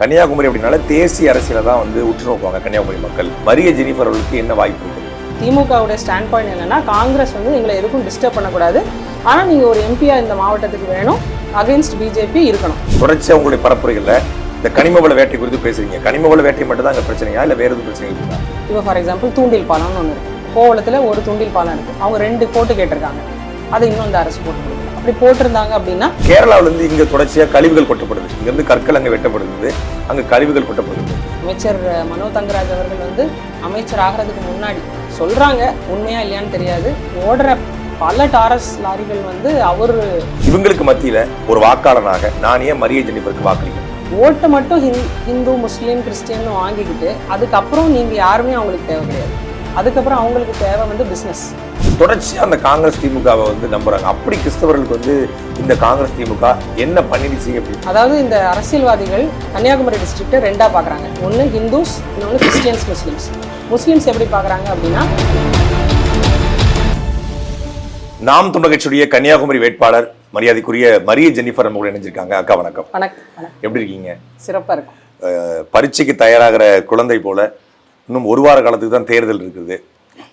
கன்னியாகுமரி அப்படின்னால தேசிய அரசியலை தான் வந்து உற்று நோக்குவாங்க கன்னியாகுமரி மக்கள். மரிய ஜெனிஃபர் அவர்களுக்கு என்ன வாய்ப்பு இருக்குது திமுகவுடைய ஸ்டாண்ட் பாயிண்ட் என்னன்னா காங்கிரஸ் வந்து எங்களை எதுக்கும் டிஸ்டர்ப் பண்ணக்கூடாது. ஆனால் நீங்கள் ஒரு எம்பியா இந்த மாவட்டத்துக்கு வேணும் அகைன்ஸ்ட் பிஜேபி இருக்கணும். தொடர்ச்சியாக உங்களுடைய பரப்புரைகளில் இந்த கனிம வள வேட்டை குறித்து பேசுறீங்க. கனிம வள வேட்டை மட்டும் தான் அங்கே பிரச்சனையா? இல்லை வேறு எதுவும் பிரச்சனை இருக்கா? இப்போ ஃபார் எக்ஸாம்பிள் தூண்டில் பாலம்னு ஒன்று கோவளத்தில் ஒரு தூண்டில் பாலம் இருக்குது அவங்க ரெண்டு கோட்டு கேட்டிருக்காங்க. அதை இன்னும் இந்த அரசு போட்டு அப்படி போட்டிருந்தாங்க அப்படின்னா கேரளாவுல இருந்து இங்க தொடர்ச்சியாக கழிவுகள் கொட்டப்படுது. இங்க இருந்து கற்கள் அங்கே வெட்டப்படுது. அங்கே கழிவுகள் கொட்டப்படுது. அமைச்சர் மனோ தங்கராஜ் அவர்கள் வந்து அமைச்சர் ஆகிறதுக்கு முன்னாடி சொல்றாங்க உண்மையா இல்லையான்னு தெரியாது. ஓடுற பல டாரஸ் லாரிகள் வந்து அவர் இவங்களுக்கு மத்தியில ஒரு வாக்காளனாக நான் ஏன் மரிய ஜெனிஃபருக்கு வாக்களிக்கிறேன். ஓட்டை மட்டும் ஹிந் ஹிந்து முஸ்லீம் கிறிஸ்டியன் வாங்கிக்கிட்டு அதுக்கப்புறம் நீங்க யாருமே அவங்களுக்கு தேவை கிடையாது. அதுக்கப்புறம் அவங்களுக்கு தேவை வந்து பிஸ்னஸ் தொடர்ச்சியா அந்த காங்கிரஸ் திமுகவை வந்து நம்புறாங்க. அப்படி கிறிஸ்தவர்களுக்கு வந்து இந்த காங்கிரஸ் திமுக என்ன பண்ணிடுச்சு அப்படின்னு? அதாவது இந்த அரசியல்வாதிகள் கன்னியாகுமரி டிஸ்ட்ரிக்ட்டை ரெண்டா பார்க்குறாங்க ஒன்று ஹிந்துஸ் இன்னொன்று கிறிஸ்டியன்ஸ் முஸ்லீம்ஸ் முஸ்லீம்ஸ் எப்படி பார்க்குறாங்க அப்படின்னா நாம் கட்சியுடைய கன்னியாகுமரி வேட்பாளர் மரியாதைக்குரிய மரிய ஜெனிஃபர் நம்ம கூட இணைஞ்சிருக்காங்க. அக்கா வணக்கம். வணக்கம். எப்படி இருக்கீங்க? சிறப்பாக இருக்கும். பரீட்சைக்கு தயாராகிற குழந்தை போல இன்னும் ஒரு வார காலத்துக்கு தான் தேர்தல் இருக்குது.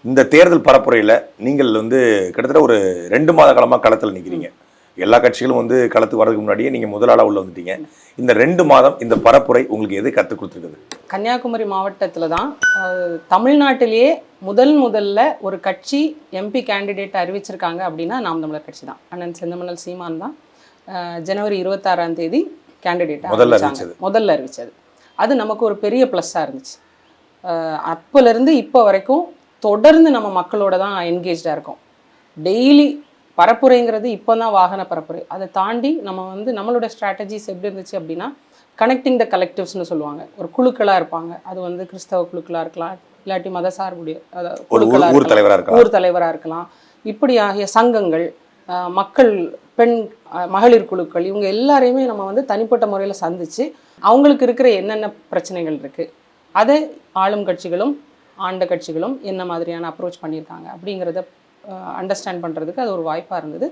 இந்த தேர்தல் பரப்புரையில் நீங்கள் வந்து கிட்டத்தட்ட ஒரு ரெண்டு மாத காலமாக களத்தில் நிற்கிறீங்க எல்லா கட்சிகளும் வந்து களத்துக்கு வரதுக்கு முன்னாடியே நீங்கள் முதலாளாக உள்ள வந்துட்டீங்க. இந்த ரெண்டு மாதம் இந்த பரப்புரை உங்களுக்கு எது கற்றுக் கொடுத்துருக்குது? கன்னியாகுமரி மாவட்டத்தில் தான் தமிழ்நாட்டிலேயே முதல் முதல்ல ஒரு கட்சி எம்பி கேண்டிடேட் அறிவிச்சிருக்காங்க அப்படின்னா நாம் தமிழர் கட்சி தான். அண்ணன் செந்தமணல் சீமான் தான் ஜனவரி இருபத்தாறாம் தேதி கேண்டிடேட் முதல்ல அறிவிச்சது. முதல்ல அறிவிச்சது. அது நமக்கு ஒரு பெரிய ப்ளஸ்ஸாக இருந்துச்சு. அப்போலேருந்து இப்போ வரைக்கும் தொடர்ந்து நம்ம மக்களோட தான் என்கேஜாக இருக்கோம். டெய்லி பரப்புரைங்கிறது இப்போ தான் வாகன பரப்புரை. அதை தாண்டி நம்ம வந்து நம்மளோட ஸ்ட்ராட்டஜிஸ் எப்படி இருந்துச்சு அப்படின்னா கனெக்டிங் த கலெக்டிவ்ஸ்னு சொல்லுவாங்க. ஒரு குழுக்களாக இருப்பாங்க. அது வந்து கிறிஸ்தவ குழுக்களாக இருக்கலாம். இல்லாட்டி மத சார்புடைய அதாவது ஒரு ஊர் குழுக்களா ஊர் இருக்கலாம். ஊர் தலைவராக இருக்கலாம். இப்படி ஆகிய சங்கங்கள் மக்கள் பெண் மகளிர் குழுக்கள் இவங்க எல்லாரையுமே நம்ம வந்து தனிப்பட்ட முறையில் சந்திச்சு அவங்களுக்கு இருக்கிற என்னென்ன பிரச்சனைகள் இருக்குது அதை ஆளும் கட்சிகளும் ஆண்ட கட்சிகளும் என்ன மாதிரியான அப்ரோச் பண்ணியிருக்காங்க அப்படிங்கிறத அண்டர்ஸ்டாண்ட் பண்ணுறதுக்கு அது ஒரு வாய்ப்பாக இருந்தது.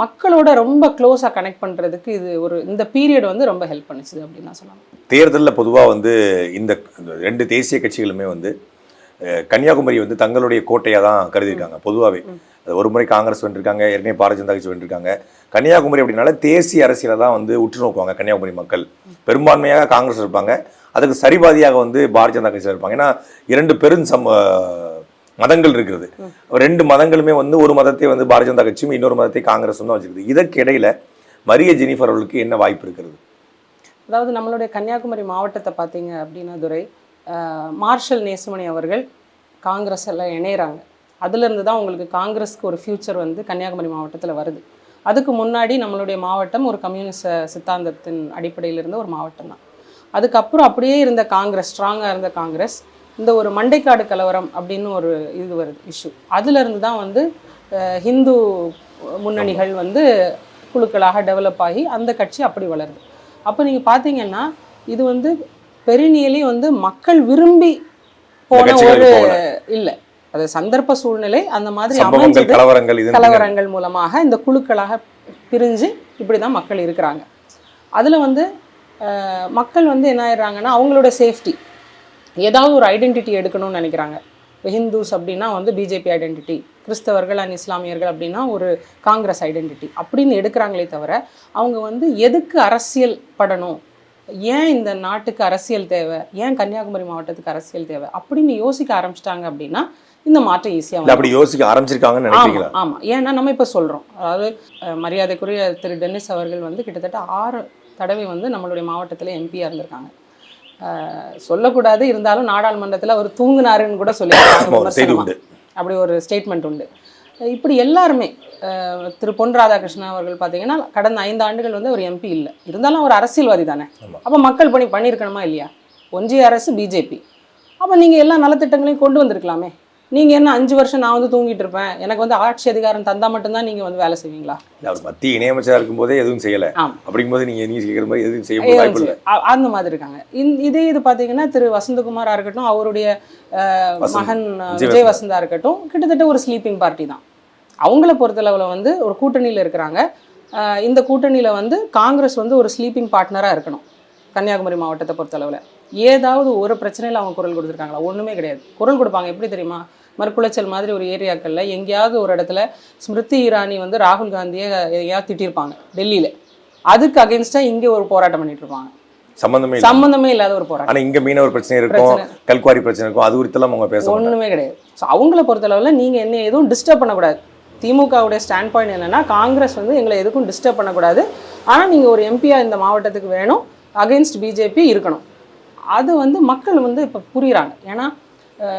மக்களோட ரொம்ப க்ளோஸாக கனெக்ட் பண்ணுறதுக்கு இது ஒரு இந்த பீரியட் வந்து ரொம்ப ஹெல்ப் பண்ணுச்சு அப்படின்னு நான் சொல்லலாம். தேர்தலில் பொதுவாக வந்து இந்த ரெண்டு தேசிய கட்சிகளுமே வந்து கன்னியாகுமரி வந்து தங்களுடைய கோட்டையாக தான் கருதியிருக்காங்க பொதுவாகவே ஒரு முறை காங்கிரஸ் வென்றிருக்காங்க ஏற்கனவே பாரதிய ஜனதா கட்சி வென்றிருக்காங்க. கன்னியாகுமரி அப்படின்னால தேசிய அரசியலை தான் வந்து உற்று நோக்குவாங்க கன்னியாகுமரி மக்கள். பெரும்பான்மையாக காங்கிரஸ் இருப்பாங்க. அதுக்கு சரிபாதியாக வந்து பாரதிய ஜனதா கட்சியில் இருப்பாங்க. ஏன்னா இரண்டு பெரும் சம மதங்கள் இருக்கிறது ரெண்டு மதங்களுமே வந்து ஒரு மதத்தை வந்து பாரதிய ஜனதா கட்சியும் இன்னொரு மதத்தை காங்கிரஸும் தான் வச்சிருக்குது. இதற்கிடையில் மரிய ஜெனிஃபர் அவர்களுக்கு என்ன வாய்ப்பு இருக்கிறது? அதாவது நம்மளுடைய கன்னியாகுமரி மாவட்டத்தை பார்த்தீங்க அப்படின்னா துரை மார்ஷல் நேசுமணி அவர்கள் காங்கிரஸ் எல்லாம் இணையிறாங்க. அதுலேருந்து தான் உங்களுக்கு காங்கிரஸ்க்கு ஒரு ஃப்யூச்சர் வந்து கன்னியாகுமரி மாவட்டத்தில் வருது. அதுக்கு முன்னாடி நம்மளுடைய மாவட்டம் ஒரு கம்யூனிச சித்தாந்தத்தின் அடிப்படையில் இருந்த ஒரு மாவட்டம் தான். அதுக்கப்புறம் அப்படியே இருந்த காங்கிரஸ் ஸ்ட்ராங்காக இருந்த காங்கிரஸ் இந்த ஒரு மண்டைக்காடு கலவரம் அப்படின்னு ஒரு இது வருது இஷ்யூ அதுலேருந்து தான் வந்து ஹிந்து முன்னணிகள் வந்து குழுக்களாக டெவலப் ஆகி அந்த கட்சி அப்படி வளருது. அப்போ நீங்கள் பார்த்தீங்கன்னா இது வந்து பெருநியலி வந்து மக்கள் விரும்பி போன ஒரு. இல்லை. அது சந்தர்ப்ப சூழ்நிலை அந்த மாதிரி அமைஞ்சது கலவரங்கள் மூலமாக இந்த குழுக்களாக பிரிஞ்சு இப்படி தான் மக்கள் இருக்கிறாங்க. அதில் வந்து மக்கள் வந்து என்ன ஆயிடுறாங்கன்னா அவங்களோட சேஃப்டி ஏதாவது ஒரு ஐடென்டிட்டி எடுக்கணும்னு நினைக்கிறாங்க. ஹிந்துஸ் அப்படின்னா வந்து பிஜேபி ஐடென்டிட்டி கிறிஸ்தவர்கள் அண்ட் இஸ்லாமியர்கள் அப்படின்னா ஒரு காங்கிரஸ் ஐடென்டிட்டி அப்படின்னு எடுக்கிறாங்களே தவிர அவங்க வந்து எதுக்கு அரசியல் படணும்? ஏன் இந்த நாட்டுக்கு அரசியல் தேவை? ஏன் கன்னியாகுமரி மாவட்டத்துக்கு அரசியல் தேவை? அப்படின்னு யோசிக்க ஆரம்பிச்சிட்டாங்க அப்படின்னா இந்த மாற்றம் ஈஸியாக அப்படி யோசிக்க ஆரம்பிச்சிருக்காங்கன்னு நினைக்கிறீங்களா ஆமா ஆமா. ஏன்னா நம்ம இப்போ சொல்றோம். அதாவது மரியாதைக்குரிய திரு டென்னிஸ் அவர்கள் வந்து கிட்டத்தட்ட ஆறு தடவை வந்து நம்மளுடைய மாவட்டத்தில் எம்பியாக இருந்திருக்காங்க. சொல்லக்கூடாது இருந்தாலும் நாடாளுமன்றத்தில் அவர் தூங்குனாருன்னு கூட. உண்டு. அப்படி ஒரு ஸ்டேட்மெண்ட் உண்டு. இப்படி எல்லாருமே திரு பொன் ராதாகிருஷ்ணன் அவர்கள் பார்த்தீங்கன்னா கடந்த ஐந்து ஆண்டுகள் வந்து அவர் எம்பி இல்லை. இருந்தாலும் அவர் அரசியல்வாதி தானே. அப்போ மக்கள் பணி பண்ணியிருக்கணுமா இல்லையா? ஒன்றிய அரசு பிஜேபி. அப்போ நீங்கள் எல்லா நலத்திட்டங்களையும் கொண்டு வந்திருக்கலாமே. நீங்கள் என்ன அஞ்சு வருஷம் நான் வந்து தூங்கிட்டு இருப்பேன். எனக்கு வந்து ஆட்சி அதிகாரம் தந்தால் மட்டும்தான் நீங்கள் வந்து வேலை செய்வீங்களா? அவர் மத்திய இணையமைச்சரா இருக்கும்போதே எதுவும் செய்யல. அப்படிங்கும்போது நீங்க நீங்க கேட்குற மாதிரி எதுவும் செய்ய வாய்ப்பு அந்த மாதிரி இருக்காங்க. இதே இது பார்த்தீங்கன்னா திரு வசந்தகுமாரா இருக்கட்டும் அவருடைய. மகன் விஜய் வசந்தா. இருக்கட்டும் கிட்டத்தட்ட ஒரு ஸ்லீப்பிங் பார்ட்டி தான். அவங்கள பொறுத்தளவில் வந்து ஒரு கூட்டணியில் இருக்கிறாங்க. அஹ், இந்த கூட்டணியில் வந்து காங்கிரஸ் வந்து ஒரு ஸ்லீப்பிங் பார்ட்னராக இருக்கணும் கன்னியாகுமரி மாவட்டத்தை பொறுத்தளவில். ஏதாவது ஒரு பிரச்சனையில் அவங்க குரல் கொடுத்துருக்காங்களா? ஒன்றுமே கிடையாது. குரல் கொடுப்பாங்க. எப்படி தெரியுமா? மறுக்குளைச்சல் மாதிரி ஒரு ஏரியாக்களில் எங்கேயாவது ஒரு இடத்துல ஸ்மிருதி இரானி வந்து ராகுல் காந்தியை எங்கேயாவது திட்டிருப்பாங்க டெல்லியில். அதுக்கு அகேன்ஸ்டாக இங்கே ஒரு போராட்டம் பண்ணிட்டு இருப்பாங்க சம்பந்தமே இல்லை. சம்மந்தமே இல்லாத ஒரு போராட்டம். ஆனா இங்க மீனவர் பிரச்சனை இருக்கும் கல்குவாரி பிரச்சனை இருக்கும் அது குறித்தெல்லாம் அவங்க பேச. ஒன்றுமே கிடையாது. ஸோ அவங்கள பொறுத்தளவில் நீங்கள் என்ன எதுவும் டிஸ்டர்ப் பண்ணக்கூடாது. திமுகவுடைய ஸ்டாண்ட் பாயிண்ட் என்னன்னா காங்கிரஸ் வந்து எங்களை எதுக்கும் டிஸ்டர்ப் பண்ணக்கூடாது. ஆனால் நீங்கள் ஒரு எம்பியா இந்த மாவட்டத்துக்கு வேணும் அகைன்ஸ்ட் பிஜேபி இருக்கணும். அது வந்து மக்கள் வந்து இப்போ புரியுறாங்க. ஏன்னா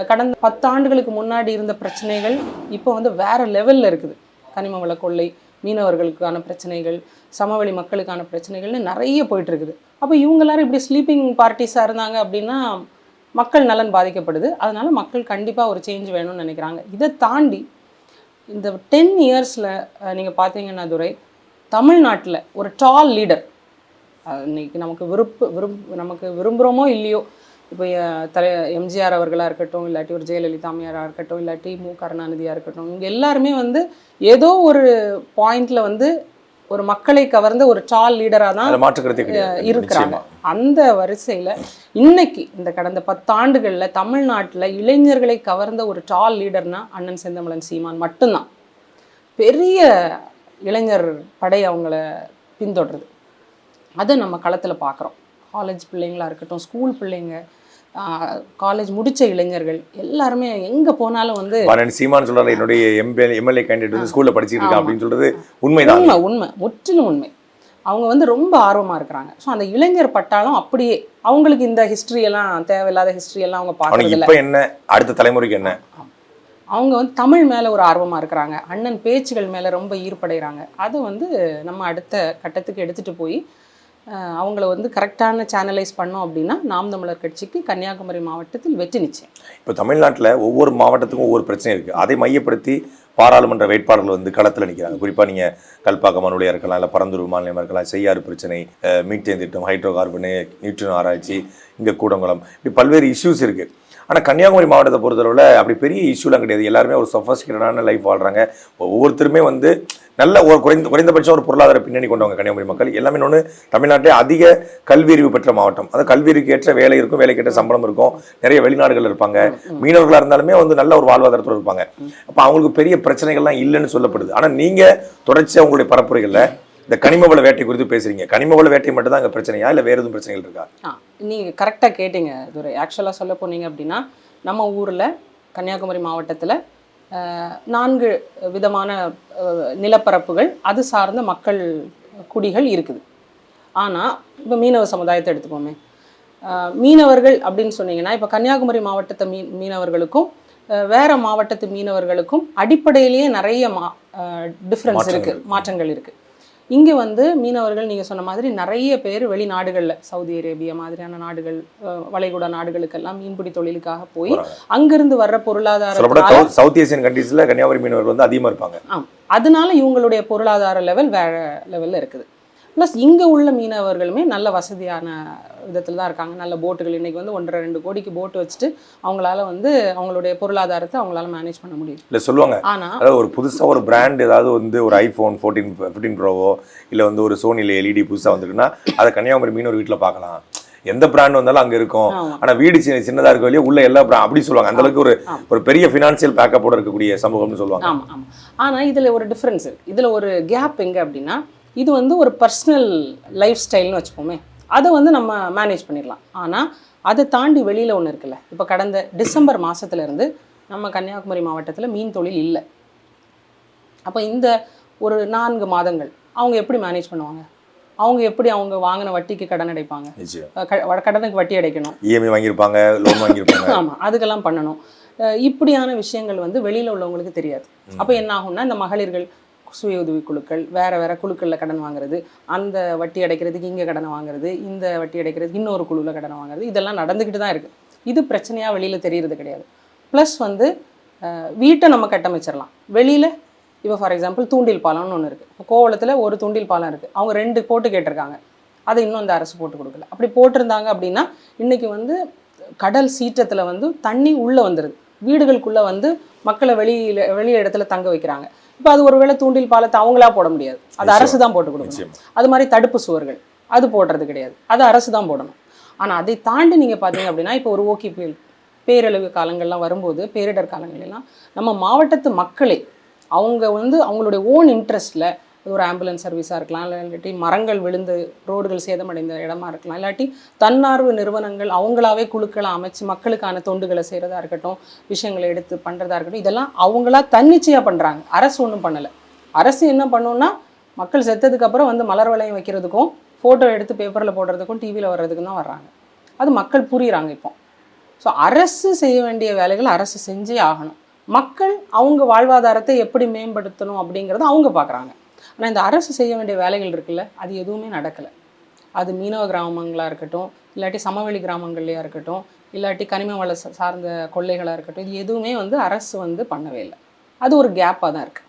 கடந்த பத்து ஆண்டுகளுக்கு முன்னாடி இருந்த பிரச்சனைகள் இப்போ வந்து வேற லெவலில் இருக்குது. கனிம வள கொள்ளை மீனவர்களுக்கான பிரச்சனைகள் சமவெளி மக்களுக்கான பிரச்சனைகள்னு நிறைய போயிட்டு இருக்குது அப்போ இவங்க எல்லாரும் இப்படி ஸ்லீப்பிங் பார்ட்டிஸாக இருந்தாங்க அப்படின்னா மக்கள் நலன் பாதிக்கப்படுது. அதனால மக்கள் கண்டிப்பாக ஒரு சேஞ்ச் வேணும்னு நினைக்கிறாங்க. இதை தாண்டி இந்த டென் இயர்ஸில் நீங்கள் பார்த்தீங்கன்னா துரை தமிழ்நாட்டில் ஒரு டால் லீடர் இன்னைக்கு நமக்கு விருப்ப விரும் நமக்கு விரும்புகிறோமோ இல்லையோ இப்போ தலை எம்ஜிஆர் அவர்களாக இருக்கட்டும் இல்லாட்டி ஒரு ஜெயலலிதா அம்மையாராக இருக்கட்டும் இல்லாட்டி மு. கருணாநிதியாக இருக்கட்டும் இவங்க எல்லாருமே வந்து ஏதோ ஒரு பாயிண்ட்ல வந்து ஒரு மக்களை கவர்ந்த ஒரு டால் லீடராக தான் இருக்கிறாங்க. அந்த வரிசையில் இன்னைக்கு இந்த கடந்த பத்தாண்டுகளில் தமிழ்நாட்டில் இளைஞர்களை கவர்ந்த ஒரு டால் லீடர்னா அண்ணன் செந்தமிழன் சீமான் மட்டும்தான். பெரிய இளைஞர் படை அவங்கள பின்தொடருது. அதை நம்ம களத்தில் பார்க்குறோம் காலேஜ் பிள்ளைங்களா இருக்கட்டும் ஸ்கூல் பிள்ளைங்க காலேஜ் முடிச்ச இளைஞர்கள் எல்லாருமே எங்கே போனாலும் வந்து சீமான் சொல்றாரு என்னுடைய எம்எல்ஏ எம்எல்ஏ கேண்டிடேட் வந்து ஸ்கூல்ல படிச்சிட்டு அப்படின்னு சொல்றது உண்மைதான். உண்மை உண்மை முற்றிலும் உண்மை. அவங்க வந்து ரொம்ப ஆர்வமாக இருக்கிறாங்க. ஸோ அந்த இளைஞர் பட்டாளம் அப்படியே அவங்களுக்கு இந்த எல்லாம் தேவையில்லாத எல்லாம் அவங்க பார்க்கறது இப்ப என்ன அடுத்த தலைமுறைக்கு என்ன? அவங்க வந்து தமிழ் மேலே ஒரு ஆர்வமாக இருக்கிறாங்க. அண்ணன் பேச்சுகள் மேலே ரொம்ப ஈர்ப்படைகிறாங்க அது வந்து நம்ம அடுத்த கட்டத்துக்கு எடுத்துகிட்டு போய் அவங்கள வந்து கரெக்டான சேனலைஸ் பண்ணோம் அப்படின்னா நாம் தமிழர் கட்சிக்கு கன்னியாகுமரி மாவட்டத்தில் வெற்றி நிச்சயம். இப்போ தமிழ்நாட்டில் ஒவ்வொரு மாவட்டத்துக்கும் ஒவ்வொரு பிரச்சனை இருக்குது அதை மையப்படுத்தி பாராளுமன்ற வேட்பாளர்கள் வந்து களத்தில் நிற்கிறாங்க குறிப்பாக நீங்கள் கல்பாக்கம் மனுடைய இருக்கலாம் இல்லை பரந்தூர் மாநிலம் இருக்கலாம் செய்யாறு பிரச்சனை அஹ், மீத்தேன் திட்டம் ஹைட்ரோ கார்பனு நியூட்ரன் ஆராய்ச்சி இங்கே கூடங்குளம். இப்படி பல்வேறு இஷ்யூஸ் இருக்குது ஆனா கன்னியாகுமரி மாவட்டத்தை பொறுத்தளவுல அப்படி பெரிய இஷ்யூலாம் கிடையாது. எல்லாருமே ஒரு சொஃபஸ்டிகேட்டடான லைஃப் வாழ்றாங்க. ஒவ்வொருத்தருமே வந்து நல்ல ஒரு குறைந்த குறைந்தபட்சம் ஒரு பொருளாதார பின்னணி கொண்டவங்க கன்னியாகுமரி மக்கள். எல்லாமே ஒன்று தமிழ்நாட்டிலே அதிக கல்வி அறிவு பெற்ற மாவட்டம். அது கல்விக்கு ஏற்ற வேலை இருக்கும் வேலைக்கு ஏற்ற சம்பளம் இருக்கும். நிறைய வெளிநாடுகள் இருப்பாங்க. மீனவர்களா இருந்தாலுமே வந்து நல்ல ஒரு வாழ்வாதாரத்தோட இருப்பாங்க. அப்ப அவங்களுக்கு பெரிய பிரச்சனைகள்லாம் இல்லைன்னு சொல்லப்படுது. ஆனா நீங்க தொடர்ச்சியா உங்களுடைய பரப்புரைகள்ல இந்த கனிம வள வேட்டை குறித்து பேசுறீங்க. கனிம வள வேட்டை மட்டும் தான் அங்க பிரச்சனையா? இல்ல வேற எதுவும் பிரச்சனைகள் இருக்கா? நீங்கள் கரெக்டாக கேட்டீங்க துரை ஆக்சுவலாக சொல்ல போனீங்க அப்படின்னா நம்ம ஊரில் கன்னியாகுமரி மாவட்டத்தில் நான்கு விதமான நிலப்பரப்புகள் அது சார்ந்த மக்கள் குடிகள் இருக்குது. ஆனால் இப்போ மீனவ சமுதாயத்தை எடுத்துப்போமே. மீனவர்கள் அப்படின்னு சொன்னீங்கன்னா இப்போ கன்னியாகுமரி மாவட்டத்தை மீ மீனவர்களுக்கும் வேற மாவட்டத்து மீனவர்களுக்கும் அடிப்படையிலேயே நிறைய மா டிஃப்ரென்ஸ் இருக்குது மாற்றங்கள் இருக்குது இங்கே வந்து மீனவர்கள் நீங்கள் சொன்ன மாதிரி நிறைய பேர் வெளிநாடுகளில் சவுதி அரேபியா மாதிரியான நாடுகள் வளைகுடா நாடுகளுக்கெல்லாம் மீன்பிடி தொழிலுக்காக போய். அங்கிருந்து வர்ற பொருளாதாரத்தால சவுத் ஏசியன் கண்ட்ரீஸ்ல கன்னியாகுமரி மீனவர்கள் வந்து அதிகமா இருப்பாங்க. ஆம். அதனால இவங்களுடைய பொருளாதார லெவல் வேற லெவலில் இருக்குது. ப்ளஸ் இங்கே உள்ள மீனவர்களுமே நல்ல வசதியான விதத்தில் தான் இருக்காங்க. நல்ல போட்டுகள். இன்றைக்கி வந்து ஒன்றரை ரெண்டு கோடிக்கு போட்டு வச்சுட்டு அவங்களால வந்து அவங்களுடைய பொருளாதாரத்தை அவங்களால மேனேஜ் பண்ண முடியும். இல்ல சொல்லுவாங்க. ஆனால் அதாவது ஒரு புதுசா ஒரு பிராண்ட் ஏதாவது வந்து ஒரு ஐஃபோன் ஃபோர்டீன் ஃபிஃப்டீன் ப்ரோவோ இல்ல வந்து ஒரு சோனில எல்இடி புதுசா வந்திருக்குன்னா அதை கன்னியாகுமரி மீனவர் வீட்டுல பார்க்கலாம். எந்த பிராண்ட் வந்தாலும் அங்க இருக்கும். ஆமாம் ஆனா வீடு சின்ன சின்னதா இருக்க வழியே உள்ள எல்லா brand அப்படி சொல்லுவாங்க. அந்த அளவுக்கு ஒரு. ஒரு பெரிய ஃபினான்சியல் பேக்கப்போட இருக்கக்கூடிய சமூகம்னு சொல்லுவாங்க. ஆமாம் ஆமாம் ஆனால் இதில் ஒரு டிஃப்ரென்ஸ் இருக்குது இதில் ஒரு கேப் எங்கே அப்படின்னா இது வந்து ஒரு பர்சனல் லைஃப் ஸ்டைல்னு வச்சுப்போமே அதை வந்து நம்ம மேனேஜ் பண்ணிடலாம். ஆனால் அதை தாண்டி வெளியில் ஒன்று இருக்குல்ல இப்போ கடந்த டிசம்பர் மாசத்துல இருந்து நம்ம கன்னியாகுமரி மாவட்டத்தில் மீன் தொழில் இல்லை. அப்போ இந்த ஒரு நான்கு மாதங்கள் அவங்க எப்படி மேனேஜ் பண்ணுவாங்க? அவங்க எப்படி அவங்க வாங்கின வட்டிக்கு கடன் அடைப்பாங்க? கடனுக்கு வட்டி அடைக்கணும். இஎம்ஐ வாங்கியிருப்பாங்க லோன் வாங்கியிருப்பாங்க. ஆமாம் அதுக்கெல்லாம் பண்ணணும். இப்படியான விஷயங்கள் வந்து வெளியில் உள்ளவங்களுக்கு தெரியாது. அப்போ என்ன ஆகும்னா இந்த மகளிர்கள் சுய உதவி குழுக்கள் வேறு வேறு குழுக்களில் கடன் வாங்குறது அந்த வட்டி அடைக்கிறதுக்கு இங்கே கடன் வாங்குறது இந்த வட்டி அடைக்கிறதுக்கு இன்னொரு குழுவில் கடன் வாங்குறது இதெல்லாம் நடந்துக்கிட்டு தான் இருக்குது இது பிரச்சனையாக வெளியில் தெரிகிறது கிடையாது. ப்ளஸ் வந்து வீட்டை நம்ம கட்டமைச்சிடலாம் வெளியில் இப்போ ஃபார் எக்ஸாம்பிள் தூண்டில் பாலம்னு ஒன்று இருக்குது இப்போ கோவளத்தில் ஒரு தூண்டில் பாலம் இருக்குது அவங்க ரெண்டு போட்டு கேட்டிருக்காங்க. அதை இன்னும் இந்த அரசு போட்டு கொடுக்கல. அப்படி போட்டிருந்தாங்க அப்படின்னா இன்றைக்கி வந்து கடல் சீற்றத்தில் வந்து தண்ணி உள்ளே வந்துடுது வீடுகளுக்குள்ளே வந்து மக்களை வெளியில் வெளி இடத்துல தங்க வைக்கிறாங்க. இப்போ அது ஒருவேளை தூண்டில் பாலத்தை அவங்களா போட முடியாது. அது அரசு தான் போட்டு கொடுக்கணும். அது மாதிரி தடுப்பு சுவர்கள் அது போடுறது கிடையாது. அது அரசு தான் போடணும். ஆனால் அதை தாண்டி நீங்கள் பார்த்தீங்க அப்படின்னா இப்போ ஒரு ஓகே புயல் பேரழிவு காலங்கள்லாம் வரும்போது பேரிடர் காலங்களெல்லாம் நம்ம மாவட்டத்து மக்களே அவங்க வந்து அவங்களுடைய ஓன் இன்ட்ரெஸ்ட்டில் ஒரு ஆம்புலன்ஸ் சர்வீஸாக இருக்கலாம் இல்லை இல்லாட்டி மரங்கள் விழுந்து ரோடுகள் சேதமடைந்த இடமா இருக்கலாம் இல்லாட்டி தன்னார்வ நிறுவனங்கள் அவங்களாவே குழுக்களை அமைச்சு மக்களுக்கான தொண்டுகளை செய்கிறதா இருக்கட்டும் விஷயங்களை எடுத்து பண்ணுறதா இருக்கட்டும் இதெல்லாம் அவங்களா தன்னிச்சையாக பண்ணுறாங்க அரசு ஒன்றும் பண்ணலை. அரசு என்ன பண்ணுன்னா மக்கள் செத்ததுக்கப்புறம் வந்து மலர் வளையம் வைக்கிறதுக்கும் ஃபோட்டோ எடுத்து பேப்பரில் போடுறதுக்கும் டிவியில் வர்றதுக்கும் தான் வர்றாங்க. அது மக்கள் புரியுறாங்க இப்போ. ஸோ அரசு செய்ய வேண்டிய வேலைகள் அரசு செஞ்சே ஆகணும். மக்கள் அவங்க வாழ்வாதாரத்தை எப்படி மேம்படுத்தணும் அப்படிங்கிறத அவங்க பார்க்குறாங்க ஆனால் இந்த அரசு செய்ய வேண்டிய வேலைகள் இருக்குல்ல அது எதுவுமே நடக்கலை. அது மீனவ கிராமங்களாக இருக்கட்டும் இல்லாட்டி சமவெளி கிராமங்கள்லையாக இருக்கட்டும் இல்லாட்டி கனிம வள சார்ந்த கொள்ளைகளாக இருக்கட்டும் இது எதுவுமே வந்து அரசு வந்து பண்ணவே இல்லை. அது ஒரு கேப்பாக தான் இருக்குது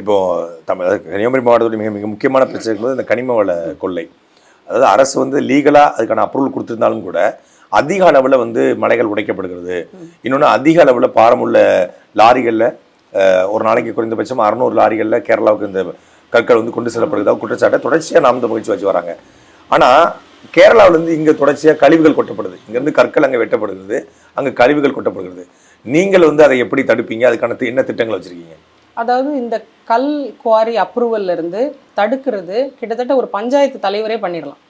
இப்போது தமிழ் கன்னியாகுமரி மாவட்டத்துடைய மிக மிக முக்கியமான பிரச்சனை என்பது இந்த கனிம வள கொள்ளை. அதாவது அரசு வந்து லீகலாக அதுக்கான அப்ரூவல் கொடுத்துருந்தாலும் கூட அதிக அளவில் வந்து மலைகள் உடைக்கப்படுகிறது. இன்னொன்று அதிக அளவில் பாரமுள்ள லாரிகளில் ஒரு நாளைக்கு குறைந்தபட்சம் அறநூறு லாரிகளில் கேரளாவுக்கு இந்த கற்கள் வந்து கொண்டு செல்லப்படுகிறதா. குற்றச்சாட்டை தொடர்ச்சியாக நாம் இந்த முயற்சி வச்சு வராங்க. ஆனால் கேரளாவிலேருந்து இங்கே தொடர்ச்சியாக கழிவுகள் கொட்டப்படுது. இங்கேருந்து கற்கள் அங்கே வெட்டப்படுகிறது. அங்கே கழிவுகள் கொட்டப்படுகிறது. நீங்கள் வந்து அதை எப்படி தடுப்பீங்க? அதுக்கான என்ன திட்டங்கள் வச்சுருக்கீங்க? அதாவது இந்த கல் குவாரி அப்ரூவல்ல இருந்து தடுக்கிறது கிட்டத்தட்ட ஒரு பஞ்சாயத்து தலைவரே பண்ணிடலாம்.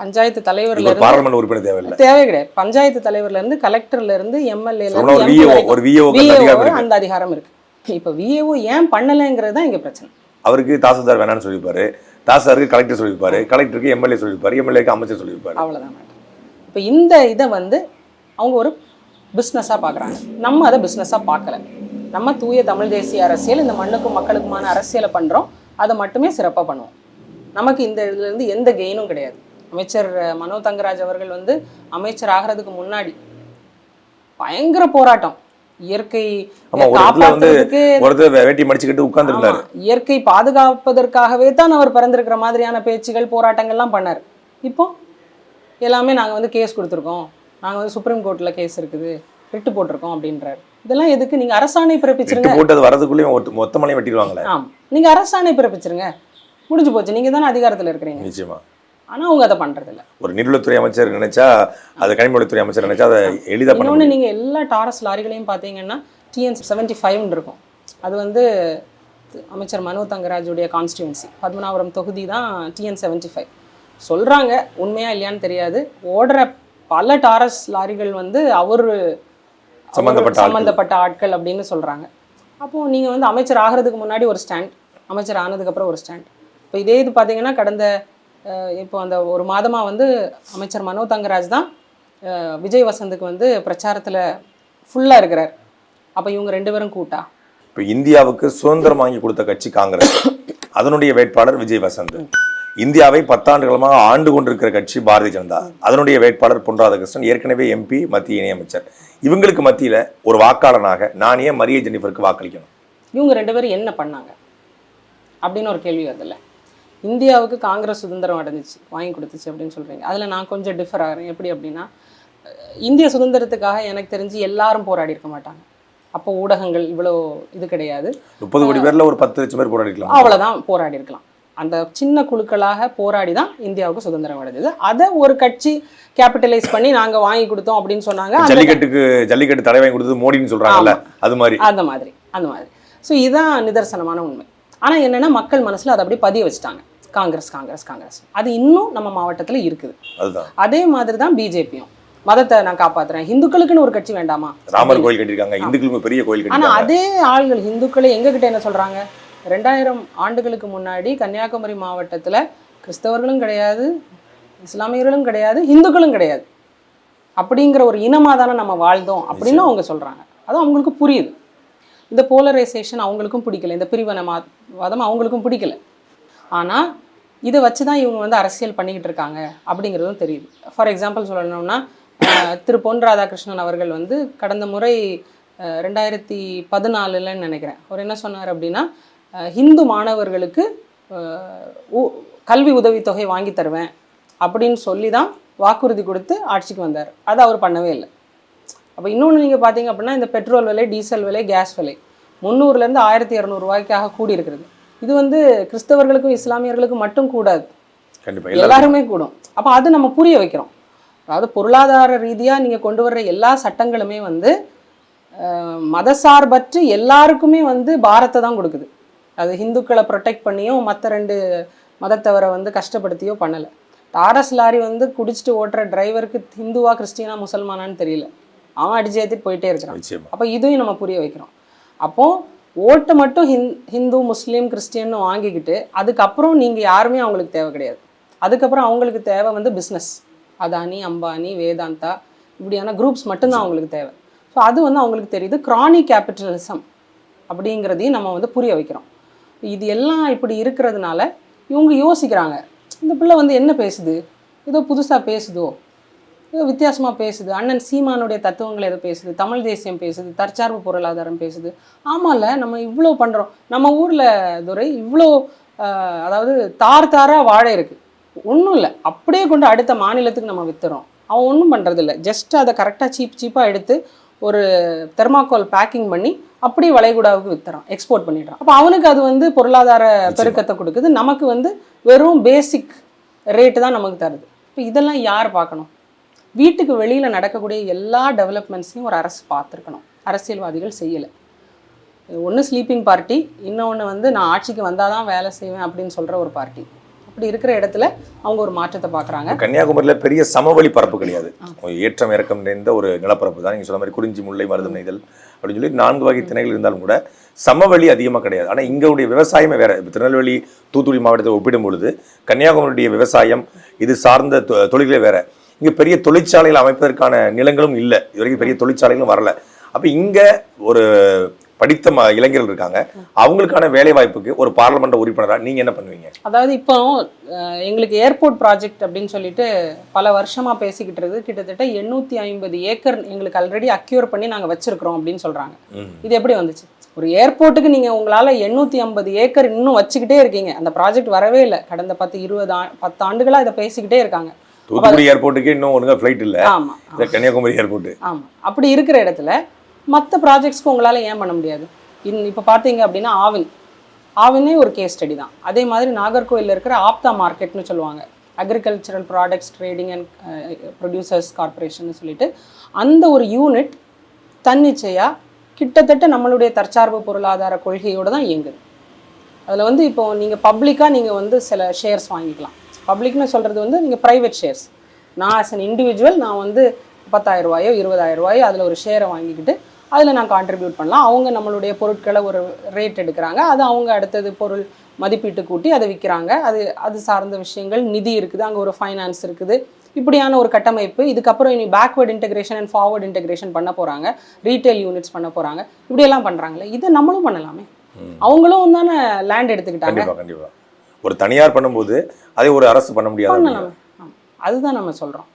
பஞ்சாயத்து தலைவர்ல பாராளுமன்ற உறுப்பினர் தேவையில்லை. தேவை கிடையாது. பஞ்சாயத்து தலைவர்ல இருந்து கலெக்டர்ல இருந்து இருக்கு அந்த அதிகாரம் இருக்கு. இப்போ விஏஓ ஏன் பண்ணலைங்கிறது தான் இங்க பிரச்சனை. அவருக்கு தாசில்தார் வேணாம்னு சொல்லியிருப்பாரு. தாசில்தாருக்கு கலெக்டர் சொல்லியிருப்பாரு. கலெக்டருக்கு எம்எல்ஏ சொல்லியிருப்பாரு. எம்எல்ஏக்கு அமைச்சர் சொல்லியிருப்பாரு. அவ்வளோதான் இப்போ இந்த இதை வந்து அவங்க ஒரு பிஸ்னஸாக பார்க்குறாங்க நம்ம அதை பிஸ்னஸாக பார்க்கல நம்ம தூய தமிழ் தேசிய அரசியல் இந்த மண்ணுக்கும் மக்களுக்குமான அரசியலை பண்ணுறோம் அதை மட்டுமே சிறப்பாக பண்ணுவோம். நமக்கு இந்த இதுலேருந்து எந்த கெயினும் கிடையாது. அமைச்சர் மனோ தங்கராஜ் அவர்கள் வந்து அமைச்சர் ஆகிறதுக்கு முன்னாடி பயங்கர போராட்டம். இயற்கை இயற்கை பாதுகாப்பதற்காகவே தான் அவர் பிறந்திருக்கிற மாதிரியான பேச்சுகள் போராட்டங்கள்லாம் பண்ணார். இப்போ எல்லாமே நாங்கள் வந்து கேஸ் கொடுத்துருக்கோம். நாங்கள் வந்து சுப்ரீம் கோர்ட்டில் கேஸ் இருக்குது. ரிட்டு போட்டிருக்கோம் அப்படின்றாரு. இதெல்லாம் எதுக்கு? நீங்கள் அரசாணை பிறப்பிச்சிருங்க. போட்டு அது வரதுக்குள்ளேயும் ஒட்டு- மொத்த மலையும் வெட்டிடுவாங்களே. ஆமாம் நீங்கள் அரசாணை பிறப்பிச்சிருங்க. முடிஞ்சு போச்சு. நீங்கள் தானே அதிகாரத்தில் இருக்கிறீங்க. நிச்சயமா. ஆனால் அவங்க அதை பண்ணுறதில்ல ஒரு நீர்வளத்துறை அமைச்சர் நினைச்சா அது கனிமவளத்துறை அமைச்சர் நினைச்சா அதை எளிதா பண்ண இன்னொன்று முடியும். நீங்கள் எல்லா டாரஸ் லாரிகளையும் பார்த்தீங்கன்னா டிஎன் செவன்ட்டி ஃபைவ்னு இருக்கும். அது வந்து அமைச்சர் மனோ தங்கராஜுடைய கான்ஸ்டியூன்சி பத்மநாபுரம் தொகுதி தான் டிஎன் செவன்ட்டி ஃபைவ் சொல்கிறாங்க உண்மையா இல்லையான்னு தெரியாது. ஓடுற பல டாரஸ் லாரிகள் வந்து அவர் சம்பந்தப்பட்ட ஆட்கள். சம்மந்தப்பட்ட ஆட்கள் அப்படின்னு சொல்கிறாங்க அப்போது நீங்கள் வந்து அமைச்சர் ஆகிறதுக்கு முன்னாடி ஒரு ஸ்டாண்ட் அமைச்சர் ஆனதுக்கப்புறம் ஒரு ஸ்டாண்ட் இப்போ இதே இது பார்த்தீங்கன்னா கடந்த இப்போ அந்த ஒரு மாதமாக வந்து அமைச்சர் மனோ தங்கராஜ் தான் விஜய் வசந்துக்கு வந்து பிரச்சாரத்தில் ஃபுல்லாக இருக்கிறார். அப்போ இவங்க ரெண்டு பேரும் கூட்டா? இப்போ இந்தியாவுக்கு சுதந்திரம் வாங்கி கொடுத்த கட்சி காங்கிரஸ். அதனுடைய வேட்பாளர் விஜய் வசந்த். இந்தியாவை பத்தாண்டு காலமாக ஆண்டு கொண்டிருக்கிற கட்சி பாரதிய ஜனதா. அதனுடைய வேட்பாளர் பொன் ராதாகிருஷ்ணன் ஏற்கனவே எம்பி மத்திய இணையமைச்சர். இவங்களுக்கு மத்தியில ஒரு வாக்காளனாக நான் ஏன் மரிய ஜெனிஃபருக்கு வாக்களிக்கணும். இவங்க ரெண்டு பேரும் என்ன பண்ணாங்க? அப்படின்னு ஒரு கேள்வி வருதுல்ல. இந்தியாவுக்கு காங்கிரஸ் சுதந்திரம் அடைஞ்சிச்சு வாங்கி கொடுத்துச்சு அப்படின்னு சொல்கிறீங்க அதில் நான் கொஞ்சம் டிஃபர் ஆகிறேன். எப்படி அப்படின்னா இந்திய சுதந்திரத்துக்காக எனக்கு தெரிஞ்சு எல்லாரும் போராடி இருக்க மாட்டாங்க. அப்போ ஊடகங்கள் இவ்வளோ இது கிடையாது. முப்பது கோடி பேர்ல ஒரு பத்து லட்சம் பேர் போராடிக்கலாம் அவ்வளோதான் போராடி இருக்கலாம். அந்த சின்ன குழுக்களாக போராடி தான் இந்தியாவுக்கு சுதந்திரம் அடைஞ்சது. அதை ஒரு கட்சி கேபிட்டலைஸ் பண்ணி நாங்கள் வாங்கி கொடுத்தோம் அப்படின்னு சொன்னாங்க. ஜல்லிக்கட்டுக்கு ஜல்லிக்கட்டு தடை வாங்கி கொடுத்தது மோடின்னு சொல்றாங்கல்ல அது மாதிரி. அந்த மாதிரி அந்த மாதிரி. ஸோ இதுதான் நிதர்சனமான உண்மை. ஆனால் என்னன்னா மக்கள் மனசுல அதை அப்படியே பதிய வச்சுட்டாங்க. காங்கிரஸ் காங்கிரஸ் காங்கிரஸ். அது இன்னும் நம்ம மாவட்டத்துல இருக்குது. அதே மாதிரி தான் பிஜேபியும். மதத்தை நான் காப்பாத்துறேன். இந்துக்களுக்குன்னு ஒரு கட்சி வேண்டாமா? ராமர் கோயில் கட்டியிருக்காங்க. இந்துக்களுக்கு பெரிய கோயில் ஆனா அதே ஆள்கள் இந்துக்களை எங்ககிட்ட என்ன சொல்றாங்க? ரெண்டாயிரம் ஆண்டுகளுக்கு முன்னாடி கன்னியாகுமரி மாவட்டத்துல கிறிஸ்தவர்களும் கிடையாது இஸ்லாமியர்களும் கிடையாது இந்துக்களும் கிடையாது. அப்படிங்கிற ஒரு இனமாக தானே நம்ம வாழ்ந்தோம் அப்படின்னு அவங்க சொல்றாங்க. அது அவங்களுக்கு புரியுது. இந்த போலரைசேஷன் அவங்களுக்கும் பிடிக்கல. இந்த பிரிவினவாதம் அவங்களுக்கும் பிடிக்கல. ஆனா இதை வச்சு தான் இவங்க வந்து அரசியல் பண்ணிக்கிட்டு இருக்காங்க அப்படிங்கிறதும் தெரியுது. ஃபார் எக்ஸாம்பிள் சொல்லணும்னா திரு பொன் ராதாகிருஷ்ணன் அவர்கள் வந்து கடந்த முறை ரெண்டாயிரத்தி பதினாலுலன்னு நினைக்கிறேன். அவர் என்ன சொன்னார் அப்படின்னா ஹிந்து மாணவர்களுக்கு உ- கல்வி உதவித்தொகை வாங்கி தருவேன் அப்படின்னு சொல்லி தான் வாக்குறுதி கொடுத்து ஆட்சிக்கு வந்தார். அதை அவர் பண்ணவே இல்லை. அப்போ இன்னொன்று நீங்கள் பார்த்தீங்க அப்படின்னா இந்த பெட்ரோல் விலை டீசல் விலை கேஸ் விலை முந்நூறுலேருந்து ஆயிரத்தி இரநூறுவாய்க்காக கூடி இருக்கிறது இது வந்து கிறிஸ்தவர்களுக்கும் இஸ்லாமியர்களுக்கும் மட்டும் கூடாது. எல்லாரும் கூடும். அப்போ அது நம்ம புரிய வைக்கிறோம். அதாவது பொருளாதார ரீதியாக நீங்கள் கொண்டு வர்ற எல்லா சட்டங்களுமே வந்து மதசார்பற்று எல்லாருக்குமே வந்து பாரத்தை தான் கொடுக்குது. அது ஹிந்துக்களை ப்ரொடெக்ட் பண்ணியும் மற்ற ரெண்டு மதத்தவரை வந்து கஷ்டப்படுத்தியோ பண்ணலை. டாரஸ் லாரி வந்து குடிச்சிட்டு ஓட்டுற டிரைவருக்கு ஹிந்துவா கிறிஸ்டினா முசல்மானான்னு தெரியல. அவன் அடிச்சு ஏற்றிட்டு போயிட்டே இருக்கிறான். அப்போ இதையும் நம்ம புரிய வைக்கிறோம். அப்போ ஓட்டு மட்டும் ஹிந் ஹிந்து முஸ்லீம் கிறிஸ்டியன்னு வாங்கிக்கிட்டு அதுக்கப்புறம் நீங்கள் யாருமே அவங்களுக்கு தேவை கிடையாது. அதுக்கப்புறம் அவங்களுக்கு தேவை வந்து பிஸ்னஸ் அதானி அம்பானி வேதாந்தா இப்படியான குரூப்ஸ் மட்டும்தான் அவங்களுக்கு தேவை. ஸோ அது வந்து அவங்களுக்கு தெரியுது. கிரானிக் கேபிட்டலிசம் அப்படிங்கிறதையும் நம்ம வந்து புரிய வைக்கிறோம். இது எல்லாம் இப்படி இருக்கிறதுனால இவங்க யோசிக்கிறாங்க. இந்த பிள்ளை வந்து என்ன பேசுது? ஏதோ புதுசாக பேசுதோ? வித்தியாசமாக பேசுது. அண்ணன் சீமானுடைய தத்துவங்கள் ஏதோ பேசுது? தமிழ் தேசியம் பேசுது தற்சார்பு பொருளாதாரம் பேசுது. ஆமாம்ல நம்ம இவ்வளோ பண்ணுறோம் நம்ம ஊரில் துரை இவ்வளோ அதாவது தார் தாராக வாழை இருக்குது ஒன்றும் இல்லை. அப்படியே கொண்டு அடுத்த மாநிலத்துக்கு நம்ம வித்துறோம். அவன் ஒன்றும் பண்ணுறதில்ல ஜஸ்ட் அதை கரெக்டாக சீப் சீப்பாக எடுத்து ஒரு தெர்மாக்கோல் பேக்கிங் பண்ணி அப்படியே வளைகுடாவுக்கு வித்துறான். எக்ஸ்போர்ட் பண்ணிடுறான். அப்போ அவனுக்கு அது வந்து பொருளாதார பெருக்கத்தை கொடுக்குது. நமக்கு வந்து வெறும் பேசிக் ரேட்டு தான் நமக்கு தருது. இப்போ இதெல்லாம் யார் பார்க்கணும்? வீட்டுக்கு வெளியில் நடக்கக்கூடிய எல்லா டெவலப்மெண்ட்ஸையும் ஒரு அரசு பார்த்துருக்கணும். அரசியல்வாதிகள் செய்யலை. ஒன்று ஸ்லீப்பிங் பார்ட்டி இன்னொன்று வந்து நான் ஆட்சிக்கு வந்தால் தான் வேலை செய்வேன் அப்படின்னு சொல்கிற ஒரு பார்ட்டி அப்படி இருக்கிற இடத்துல அவங்க ஒரு மாற்றத்தை பார்க்குறாங்க. கன்னியாகுமரியில பெரிய சமவெளி பரப்பு கிடையாது. ஏற்றம் இறக்கம் நிறைந்த ஒரு நிலப்பரப்பு தான். நீங்க சொன்ன மாதிரி குறிஞ்சி முல்லை மருதம் நெய்தல் அப்படின்னு சொல்லி நான்கு வகை திணைகள் இருந்தாலும் கூட சமவெளி அதிகமா கிடையாது. ஆனா இங்களுடைய விவசாயமே வேற. இப்போ திருநெல்வேலி தூத்துக்குடி மாவட்டத்தை ஒப்பிடும் பொழுது கன்னியாகுமரியுடைய விவசாயம் இது சார்ந்த தொழில்களே வேற. இங்க பெரிய தொழிற்சாலைகள் அமைப்பதற்கான நிலங்களும் இல்லை. இது வரைக்கும் பெரிய தொழிற்சாலைகளும் வரல. அப்ப இங்க ஒரு படித்த இளைஞர்கள் இருக்காங்க. அவங்களுக்கான வேலை வாய்ப்புக்கு ஒரு பார்லமெண்ட் உறுப்பினரா நீங்க என்ன பண்ணுவீங்க? அதாவது இப்போ எங்களுக்கு ஏர்போர்ட் ப்ராஜெக்ட் அப்படின்னு சொல்லிட்டு பல வருஷமாக பேசிக்கிட்டு இருக்குது. கிட்டத்தட்ட எண்ணூற்றி ஐம்பது ஏக்கர் எங்களுக்கு ஆல்ரெடி அக்யூர் பண்ணி நாங்கள் வச்சிருக்கிறோம் அப்படின்னு சொல்கிறாங்க ம். இது எப்படி வந்துச்சு? ஒரு ஏர்போர்ட்டுக்கு நீங்கள் உங்களால் எண்ணூற்றி ஐம்பது ஏக்கர் இன்னும் வச்சுக்கிட்டே இருக்கீங்க. அந்த ப்ராஜெக்ட் வரவே இல்லை. கடந்த பத்து இருபது ஆ பத்து ஆண்டுகளாக இதை பேசிக்கிட்டே இருக்காங்க. தூத்துக்குடி ஏர்போர்ட்டுக்கு இன்னும் ஒழுங்கா ஃப்ளைட் இல்ல. ஆமாம் இந்த கன்னியாகுமரி ஏர்போர்ட் ஆமாம் அப்படி இருக்கிற இடத்துல மற்ற ப்ராஜெக்ட்ஸ்க்கு உங்களால் ஏன் பண்ண முடியாது? இன் இப்போ பார்த்தீங்க அப்படின்னா ஆவின். ஆவினே ஒரு கேஸ் ஸ்டடி தான். அதே மாதிரி நாகர்கோயிலில் இருக்கிற ஆப்தா மார்க்கெட்னு சொல்லுவாங்க. Agricultural products trading and producers corporation சொல்லிட்டு அந்த ஒரு யூனிட் தன்னிச்சையாக கிட்டத்தட்ட நம்மளுடைய தற்சார்பு பொருளாதார கொள்கையோடு தான் இயங்குது. அதில் வந்து இப்போ நீங்கள் பப்ளிக்காக நீங்கள் வந்து சில ஷேர்ஸ் வாங்கிக்கலாம். பப்ளிக்னு சொல்கிறது வந்து நீங்கள் ப்ரைவேட் ஷேர்ஸ் நான் ஆஸ் அன் இண்டிவிஜுவல் நான் வந்து பத்தாயிரம் ரூபாயோ இருபதாயிரம் ரூபாயோ அதில் ஒரு ஷேரை வாங்கிக்கிட்டு அதில் நான் கான்ட்ரிபியூட் பண்ணலாம். அவங்க நம்மளுடைய பொருட்களை ஒரு ரேட் எடுக்கிறாங்க. அது அவங்க அடுத்தது பொருள் மதிப்பீட்டு கூட்டி அதை விற்கிறாங்க அது அது சார்ந்த விஷயங்கள் நிதி இருக்குது அங்கே ஒரு ஃபைனான்ஸ் இருக்குது. இப்படியான ஒரு கட்டமைப்பு. இதுக்கப்புறம் இனி backward integration and forward integration பண்ண போகிறாங்க ரீட்டைல் யூனிட்ஸ் பண்ண போகிறாங்க இப்படியெல்லாம் பண்ணுறாங்களே இதை நம்மளும் பண்ணலாமே. அவங்களும் தானே லேண்ட் எடுத்துக்கிட்டாங்க. ஒரு தனியார் பண்ணும்போது அதை ஒரு அரசு பண்ண முடியாது. அதுதான் நம்ம சொல்கிறோம்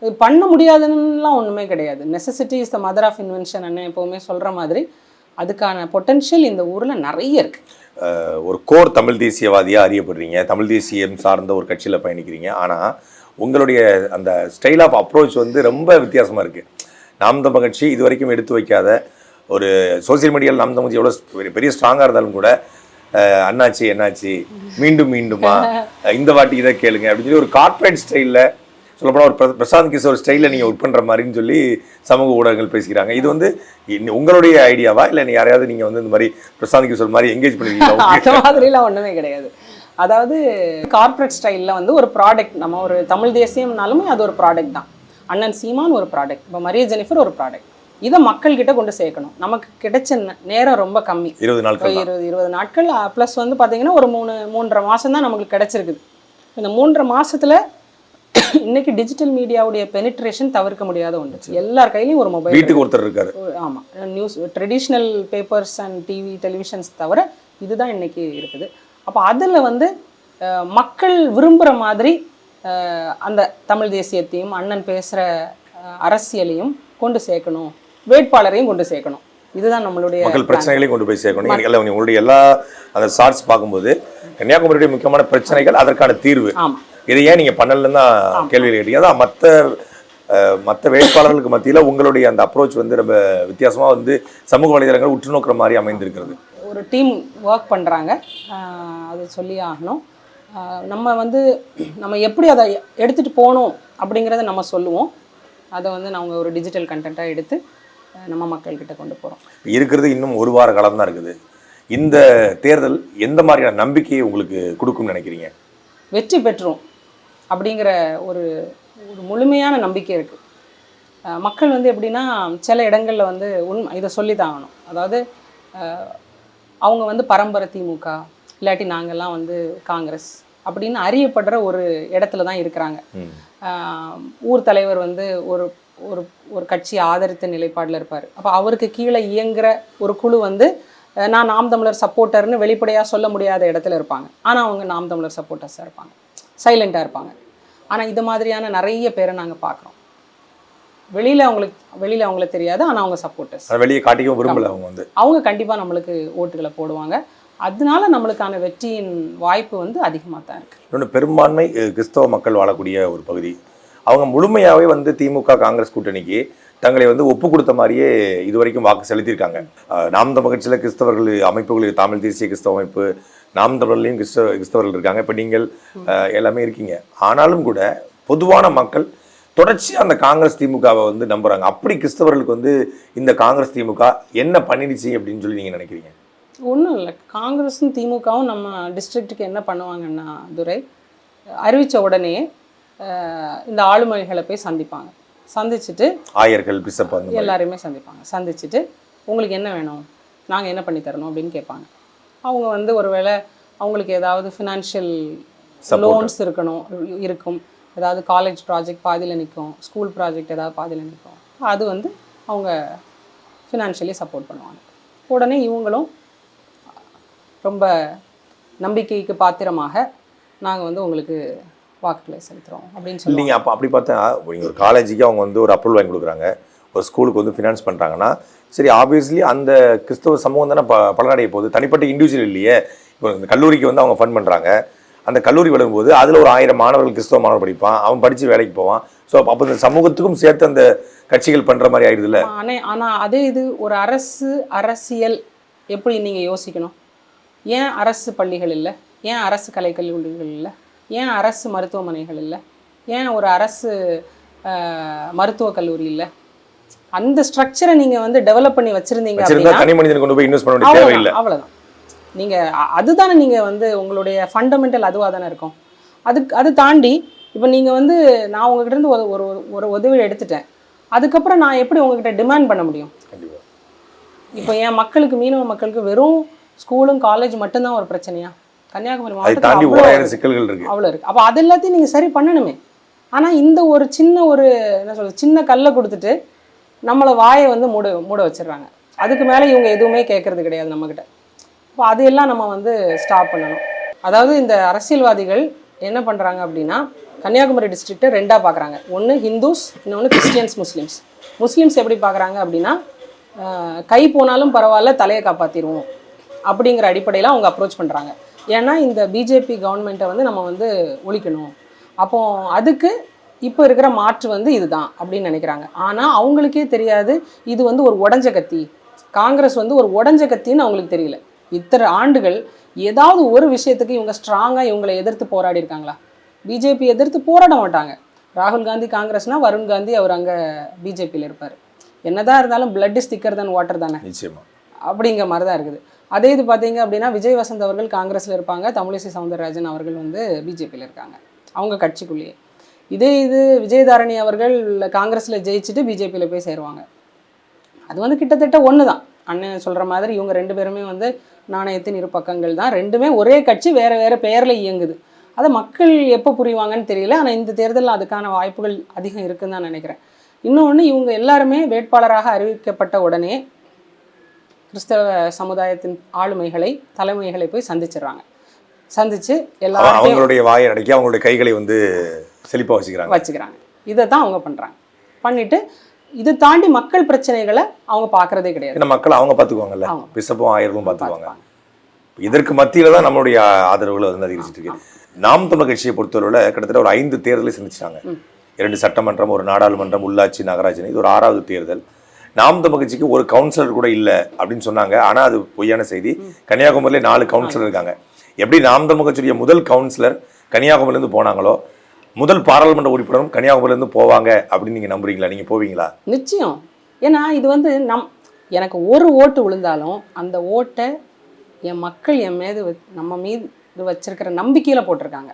இது பண்ண முடியாதுன்னுலாம் ஒன்றுமே கிடையாது. Necessity is the mother of invention அண்ணன் எப்போவுமே சொல்கிற மாதிரி அதுக்கான பொட்டென்ஷியல் இந்த ஊரில் நிறைய இருக்கு. அஹ் ஒரு கோர் தமிழ் தேசியவாதியா அறியப்படுறீங்க. தமிழ் தேசியம் சார்ந்த ஒரு கட்சியில பயணிக்கிறீங்க. ஆனா உங்களுடைய அந்த ஸ்டைல் ஆஃப் அப்ரோச் வந்து ரொம்ப வித்தியாசமா இருக்கு. நாம் தமிழ் கட்சி இது வரைக்கும் எடுத்து வைக்காத ஒரு சோசியல் மீடியாவில் நாம் தமிழ் எவ்வளோ பெரிய- ஸ்ட்ராங்காக இருந்தாலும் கூட அண்ணாச்சி என்னாச்சு? மீண்டும் மீண்டுமா? இந்த வாட்டி இதை கேளுங்க. அப்படின்னு சொல்லி ஒரு கார்ப்பரேட் ஸ்டைலில் சொல்லப்போனால் ஒரு பிர- பிரசாந்த் கிஷோர் ஸ்டைலில் நீங்கள் ஒர்க் பண்ணுற மாதிரின்னு சொல்லி சமூக ஊடகங்கள் பேசிக்கிறாங்க. இது வந்து உங்களுடைய ஐடியாவா இல்லை நீ யாரையாவது நீங்கள் வந்து இந்த மாதிரி பிரசாந்த் கிஷோர் மாதிரி எங்கேஜ் பண்ணுவீங்களா? அந்த மாதிரிலாம் ஒன்றுமே கிடையாது. அதாவது கார்ப்பரேட் ஸ்டைலில் வந்து ஒரு ப்ராடக்ட் நம்ம ஒரு தமிழ் தேசியம்னாலுமே அது ஒரு ப்ராடக்ட் தான். அண்ணன் சீமான் ஒரு ப்ராடக்ட் இப்போ மரிய ஜெனிஃபர் ஒரு ப்ராடக்ட் இதை மக்கள்கிட்ட கொண்டு சேர்க்கணும். நமக்கு கிடைச்ச நேரம் ரொம்ப கம்மி. இருபது நாட்கள். இருபது இருபது நாட்கள். ப்ளஸ் வந்து பார்த்தீங்கன்னா ஒரு மூணு மூன்றரை மாதம் தான் நமக்கு கிடைச்சிருக்குது. இந்த மூன்றரை மாசத்துல இன்னைக்கு டிஜிட்டல் மீடியாவுடைய பெனிட்ரேஷன் தவிர்க்க முடியாத ஒன்று எல்லார் கையிலையும் ஒரு மொபைல் வீட்டுக்கு ஒருத்தர் இருக்காரு. ஆமாம் news traditional papers and TV televisions தவிர இதுதான் இன்னைக்கு இருக்குது. அப்போ அதில் வந்து மக்கள் விரும்புகிற மாதிரி அந்த தமிழ் தேசியத்தையும் அண்ணன் பேசுகிற அரசியலையும் கொண்டு சேர்க்கணும். வேட்பாளரையும் கொண்டு சேர்க்கணும். இதுதான் நம்மளுடைய மக்கள் பிரச்சனைகளையும் கொண்டு போய் சேர்க்கணும். எல்லாம் உங்களுடைய எல்லா அந்த ஷார்ட்ஸ் பார்க்கும்போது கன்னியாகுமரியுடைய முக்கியமான பிரச்சனைகள் அதற்கான தீர்வு. இதை ஏன் நீங்க பண்ணலன்னு தான் கேள்வி கேட்டீங்க. அதான் மற்ற மற்ற வேட்பாளர்களுக்கு மத்தியில உங்களுடைய அந்த அப்ரோச் வந்து ரொம்ப வித்தியாசமா வந்து சமூக வலைதளங்கள் உற்று நோக்குற மாதிரி அமைந்திருக்கிறது. ஒரு டீம் ஒர்க் பண்ணுறாங்க அது சொல்லி ஆகணும். நம்ம வந்து நம்ம எப்படி அதை எடுத்துகிட்டு போகணும் அப்படிங்கிறத நம்ம சொல்லுவோம். அதை வந்து நாங்கள் ஒரு டிஜிட்டல் கண்டென்ட்டாக எடுத்து நம்ம மக்கள்கிட்ட கொண்டு போகிறோம் இருக்கிறது இன்னும் ஒரு வார காலம் தான் இருக்குது. இந்த தேர்தல் எந்த மாதிரியான நம்பிக்கையை உங்களுக்கு கொடுக்கும்னு நினைக்கிறீங்க? வெற்றி பெற்றோம் அப்படிங்கிற ஒரு ஒரு முழுமையான நம்பிக்கை இருக்குது மக்கள் வந்து எப்படின்னா சில இடங்களில் வந்து உண்மை இதை சொல்லி தான் ஆகணும் அதாவது அவங்க வந்து பரம்பரை திமுக இல்லாட்டி நாங்கள்லாம் வந்து காங்கிரஸ் அப்படின்னு அறியப்படுற ஒரு இடத்துல தான் இருக்கிறாங்க ஊர் தலைவர் வந்து ஒரு ஒரு ஒரு கட்சி ஆதரித்த நிலைப்பாடில் இருப்பார். அப்போ அவருக்கு கீழே இயங்குற ஒரு குழு வந்து நான் நாம் தமிழர் சப்போர்ட்டர்னு வெளிப்படையாக சொல்ல முடியாத இடத்துல இருப்பாங்க. ஆனால் அவங்க நாம் தமிழர் சப்போர்ட்டர்ஸாக இருப்பாங்க. சைலண்ட்டாக இருப்பாங்க. ஆனால் இது மாதிரியான நிறைய பேரை நாங்கள் பார்க்குறோம் வெளியில் அவங்களுக்கு வெளியில் அவங்களுக்கு தெரியாது ஆனால் அவங்க சப்போர்ட்டர்ஸ். வெளியே காட்டிக்கவும் விரும்பல அவங்க வந்து. அவங்க கண்டிப்பாக நம்மளுக்கு ஓட்டுகளை போடுவாங்க. அதனால நம்மளுக்கான வெற்றியின் வாய்ப்பு வந்து அதிகமாக தான் இருக்குது இன்னொன்று பெரும்பான்மை கிறிஸ்தவ மக்கள் வாழக்கூடிய ஒரு பகுதி. அவங்க முழுமையாகவே வந்து திமுக காங்கிரஸ் கூட்டணிக்கு தங்களை வந்து ஒப்பு கொடுத்த மாதிரியே இதுவரைக்கும் வாக்கு செலுத்தியிருக்காங்க. நாம் தமிழ் கட்சியில் கிறிஸ்தவர்கள் அமைப்புகள் தமிழ் தேசிய கிறிஸ்தவ அமைப்பு நாம் தமிழர்லையும் கிறிஸ்தவ கிறிஸ்தவர்கள் இருக்காங்க இப்போ நீங்கள் எல்லாமே இருக்கீங்க. ஆனாலும் கூட பொதுவான மக்கள் தொடர்ச்சியாக அந்த காங்கிரஸ் திமுகவை வந்து நம்புகிறாங்க அப்படி கிறிஸ்தவர்களுக்கு வந்து இந்த காங்கிரஸ் திமுக என்ன பண்ணிடுச்சு அப்படின்னு சொல்லி நீங்கள் நினைக்கிறீங்க? ஒன்றும் இல்லை. காங்கிரஸும் திமுகவும் நம்ம டிஸ்ட்ரிக்ட்டுக்கு என்ன பண்ணுவாங்கன்னா துரை அறிவித்த உடனே இந்த ஆளுமைகளை போய் சந்திப்பாங்க. சந்திச்சுட்டு ஆயர்கள் பிசப். எல்லாரையுமே சந்திப்பாங்க. சந்திச்சுட்டு உங்களுக்கு என்ன வேணும்? நாங்கள் என்ன பண்ணி தரணும்? அப்படின்னு கேட்பாங்க. அவங்க வந்து ஒருவேளை அவங்களுக்கு ஏதாவது ஃபினான்ஷியல். லோன்ஸ் இருக்கணும் இருக்கும். ஏதாவது காலேஜ் ப்ராஜெக்ட் பாதியில் நிற்கும் ஸ்கூல் ப்ராஜெக்ட் ஏதாவது பாதியில் நிற்கும். அது வந்து அவங்க ஃபினான்ஷியலி சப்போர்ட் பண்ணுவாங்க. உடனே இவங்களும் ரொம்ப நம்பிக்கைக்கு பாத்திரமாக நாங்கள் வந்து உங்களுக்கு வாக்குகளை செலுத்துகிறோம் அப்படின்னு சொல்லுவாங்க. இல்லைங்க அப்போ அப்படி பார்த்தா நீங்கள் ஒரு காலேஜுக்கு அவங்க வந்து ஒரு அப்ரூவல் வாங்கி கொடுக்குறாங்க. ஒரு ஸ்கூலுக்கு வந்து ஃபினான்ஸ் பண்ணுறாங்கன்னா சரி ஆப்வியஸ்லி அந்த கிறிஸ்தவ சமூகம் தானே ப பலனடைய போகுது. தனிப்பட்ட இண்டிவிஜுவல் இல்லையே. இப்போ இந்த கல்லூரிக்கு வந்து அவங்க ஃபண்ட் பண்ணுறாங்க அந்த கல்லூரி வளரும்போது அதில் ஒரு ஆயிரம் மாணவர்கள் கிறிஸ்தவ மாணவர் படிப்பான். அவன் படித்து வேலைக்கு போவான். ஸோ அப்போ இந்த சமூகத்துக்கும் சேர்த்து அந்த கட்சிகள் பண்ணுற மாதிரி ஆயிடுதுல்ல? ஆனே ஆனால் அதே இது ஒரு அரசு அரசியல் எப்படி நீங்கள் யோசிக்கணும்? ஏன் அரசு பள்ளிகள் இல்லை? ஏன் அரசு கலைக்கல்லூரிகள் இல்லை? ஏன் அரசு மருத்துவமனைகள் இல்லை? ஏன் ஒரு அரசு மருத்துவக் கல்லூரி இல்லை? அந்த ஸ்ட்ரக்சரை நீங்கள் வந்து டெவலப் பண்ணி வச்சுருந்தீங்க வச்சிருந்தா அப்படின்னா தனி மனிதன் கொண்டு போய் இன்வெஸ்ட் பண்ண வேண்டிய தேவையில்லை அவ்வளோதான் நீங்கள் அதுதானே நீங்கள் வந்து உங்களுடைய ஃபண்டமெண்டல் அதுவாக தானே இருக்கும். அதுக்கு அது தாண்டி இப்போ நீங்கள் வந்து நான் உங்ககிட்ட இருந்து ஒரு ஒரு ஒரு உதவி எடுத்துட்டேன். அதுக்கப்புறம் நான் எப்படி உங்ககிட்ட டிமாண்ட் பண்ண முடியும்? இப்போ என் மக்களுக்கு மீனவ மக்களுக்கு வெறும் ஸ்கூலும் காலேஜ் மட்டும்தான் ஒரு பிரச்சனையா? கன்னியாகுமரி மாவட்டத்தில் சிக்கல்கள் இருக்கு. அவ்வளோ இருக்குது அப்போ அது எல்லாத்தையும் நீங்கள் சரி பண்ணணுமே. ஆனால் இந்த ஒரு சின்ன ஒரு என்ன சொல்றது சின்ன கல்லை கொடுத்துட்டு நம்மளை வாயை வந்து மூட மூட வச்சிடுறாங்க. அதுக்கு மேலே இவங்க எதுவுமே கேட்கறது கிடையாது நம்மக்கிட்ட அப்போ அதையெல்லாம் நம்ம வந்து ஸ்டாப் பண்ணணும். அதாவது இந்த அரசியல்வாதிகள் என்ன பண்ணுறாங்க அப்படின்னா கன்னியாகுமரி டிஸ்ட்ரிக்ட்டை ரெண்டாக பார்க்குறாங்க ஒன்று ஹிந்துஸ் இன்னொன்று கிறிஸ்டியன்ஸ் முஸ்லீம்ஸ் முஸ்லீம்ஸ் எப்படி பார்க்குறாங்க அப்படின்னா கை போனாலும் பரவாயில்ல தலையை காப்பாற்றிடுவோம் அப்படிங்கிற அடிப்படையில் அவங்க அப்ரோச் பண்ணுறாங்க ஏன்னா இந்த பிஜேபி கவர்மெண்ட்டை வந்து நம்ம வந்து ஒழிக்கணும். அப்போ அதுக்கு இப்போ இருக்கிற மாற்று வந்து இதுதான் அப்படின்னு நினைக்கிறாங்க. ஆனால் அவங்களுக்கே தெரியாது இது வந்து ஒரு உடஞ்ச கத்தி. காங்கிரஸ் வந்து ஒரு உடஞ்ச கத்தின்னு அவங்களுக்கு தெரியல. இத்தனை ஆண்டுகள் ஏதாவது ஒரு விஷயத்துக்கு இவங்க ஸ்ட்ராங்காக இவங்களை எதிர்த்து போராடி இருக்காங்களா? பிஜேபி எதிர்த்து போராட மாட்டாங்க. ராகுல் காந்தி காங்கிரஸ்னா வருண் காந்தி அவர் அங்கே பிஜேபியில் இருப்பார். என்னதான் இருந்தாலும் is thicker than வாட்டர் தானே? அப்படிங்கிற மாதிரி தான் இருக்குது. அதே இது பார்த்தீங்க அப்படின்னா விஜய் வசந்த் அவர்கள் காங்கிரஸில் இருப்பாங்க. தமிழிசை சவுந்தரராஜன் அவர்கள் வந்து பிஜேபியில் இருக்காங்க. அவங்க கட்சிக்குள்ளேயே. இதே இது விஜயதாரணி அவர்கள் காங்கிரஸில் ஜெயிச்சுட்டு பிஜேபியில் போய் சேருவாங்க. அது வந்து கிட்டத்தட்ட ஒன்று தான் அண்ணன் சொல்கிற மாதிரி இவங்க ரெண்டு பேருமே வந்து நாணயத்தின் இரு பக்கங்கள் தான். ரெண்டுமே ஒரே கட்சி வேறு வேறு பெயரில் இயங்குது. அதை மக்கள் எப்போ புரிவாங்கன்னு தெரியல. ஆனால் இந்த தேர்தலில் அதுக்கான வாய்ப்புகள் அதிகம் இருக்குன்னு தான் நினைக்கிறேன். இன்னொன்று இவங்க எல்லாருமே வேட்பாளராக அறிவிக்கப்பட்ட உடனே கிறிஸ்தவ சமுதாயத்தின் ஆளுமைகளை தலைமைகளை போய் சந்திச்சிடுறாங்க. சந்திச்சு எல்லார்ட்டையும் அவங்களுடைய வாயை அடக்கி அவங்களுடைய கைகளை வந்து செழிப்பா வச்சுக்கிறாங்க. வச்சுக்கிறாங்க. இதை தான் அவங்க பண்ணுறாங்க பண்ணிட்டு இது தாண்டி மக்கள் பிரச்சனைகளை அவங்க பார்க்கறதே கிடையாது. மக்கள் அவங்க பார்த்துக்குவாங்கல்ல. பிசப்பும் ஆயிரமும் பார்த்துக்குவாங்க. இதற்கு மத்தியில தான் நம்மளுடைய ஆதரவுகளை வந்து அதிகரிச்சிட்டு இருக்கு. நாம் தமிழர் கட்சியை பொறுத்தவரையில கிட்டத்தட்ட ஒரு ஐந்து தேர்தலை சந்திச்சாங்க இரண்டு சட்டமன்றம் ஒரு நாடாளுமன்றம் உள்ளாட்சி நகராட்சி இது ஒரு ஆறாவது தேர்தல். நாம் தமிழர் கட்சிக்கு ஒரு கவுன்சிலர் கூட இல்லை அப்படின்னு சொன்னாங்க. ஆனா அது பொய்யான செய்தி. கன்னியாகுமரியில நாலு கவுன்சிலர் இருக்காங்க. எப்படி நாம் தமிழ் கட்சியுடைய முதல் கவுன்சிலர் கன்னியாகுமரியிலேருந்து போனாங்களோ முதல் பாராளுமன்ற உறுப்பினரும் கன்னியாகுமரியிலேருந்து போவாங்க அப்படின்னு நீங்கள் நம்புறீங்களா? நீங்கள் போவீங்களா? நிச்சயம். ஏன்னா இது வந்து நம் எனக்கு ஒரு ஓட்டு விழுந்தாலும் அந்த ஓட்டை என் மக்கள் என் மீது வ- நம்ம மீது வச்சிருக்கிற நம்பிக்கையில் போட்டிருக்காங்க.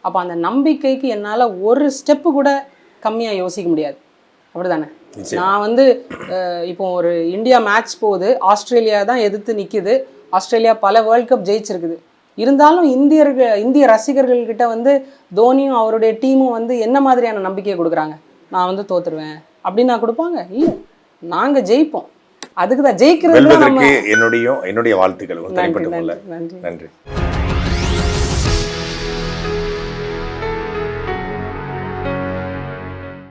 அப்போ அந்த நம்பிக்கைக்கு என்னால் ஒரு ஸ்டெப்பு கூட கம்மியாக யோசிக்க முடியாது. அப்படிதானே? நிச்சயம். நான் வந்து இப்போ ஒரு இந்தியா மேட்ச் போகுது ஆஸ்திரேலியா தான் எதிர்த்து நிற்கிது ஆஸ்திரேலியா பல வேர்ல்ட் கப் ஜெயிச்சிருக்குது. இருந்தாலும் இந்தியர்கள் இந்திய ரசிகர்கள்கிட்ட வந்து தோனியும் அவருடைய டீமும் வந்து என்ன மாதிரியான நம்பிக்கையை கொடுக்குறாங்க? நான் வந்து தோத்துருவேன். அப்படின்னு நான் கொடுப்பாங்க? இல்லை. நாங்கள் ஜெயிப்போம். அதுக்கு தான் ஜெயிக்கிறது என்னுடைய என்னுடைய வாழ்த்துக்கள். நன்றி. நன்றி.